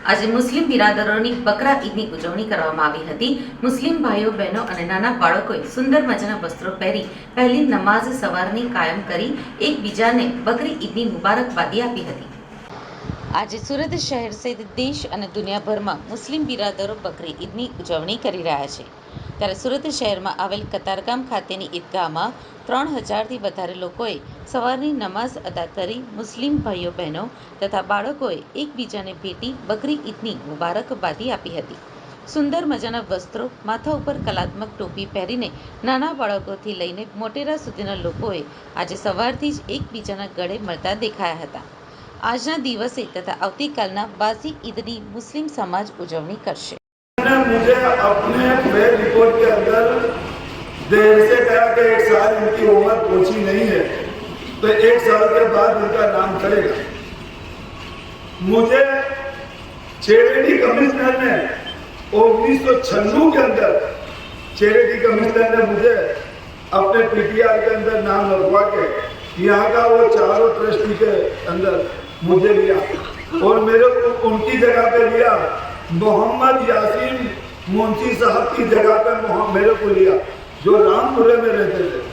આજે મુસ્લિમ બિરાદરોની બકરા ઈદની ઉજવણી કરવામાં આવી હતી. મુસ્લિમ ભાઈઓ, બહેનો અને નાના બાળકોએ સુંદર મજાના વસ્ત્રો પહેરી પહેલી નમાઝ સવારની કાયમ કરી એકબીજાને બકરી ઈદની મુબારકબાદી આપી હતી. આજે સુરત શહેર સહિત દેશ અને દુનિયાભરમાં મુસ્લિમ બિરાદરો બકરી ઈદની ઉજવણી કરી રહ્યા છે. ત્યારે સુરત શહેરમાં આવેલ કતારગામ ખાતેની ઈદગાહમાં ત્રણ હજારથી વધારે લોકોએ સવારની નમાઝ અદા કરી મુસ્લિમ ભાઈઓ બહેનો તથા બાળકોએ એકબીજાને ભેટી બકરી ઈદની મુબારકબાદી આપી હતી સુંદર મજાના વસ્ત્રો માથા ઉપર કલાત્મક ટોપી પહેરીને નાના બાળકોથી લઈને મોટેરા સુધીના લોકોએ આજે સવારથી જ એકબીજાના ગળે મળતા દેખાયા હતા આજના દિવસે તથા આવતીકાલના બાસી ઈદની મુસ્લિમ સમાજ ઉજવણી કરશે ने मुझे अपने वेब रिपोर्ट के अंदर देर से कहा कि एक साल इनकी उम्र पहुंची नहीं है तो एक साल के बाद उनका नाम चलेगा। मुझे चैरिटी कमिश्नर ने उन्नीस सौ के अंदर चैरिटी कमिश्नर ने मुझे अपने पीटीआर के अंदर नाम लगवा के, यहाँ का वो चारों ट्रस्टी के अंदर मुझे लिया और मेरे को उनकी जगह पे लिया, मोहम्मद यासीन मुंशी साहब की जगह पे मेरे को लिया, जो रामपुरे में रहते थे।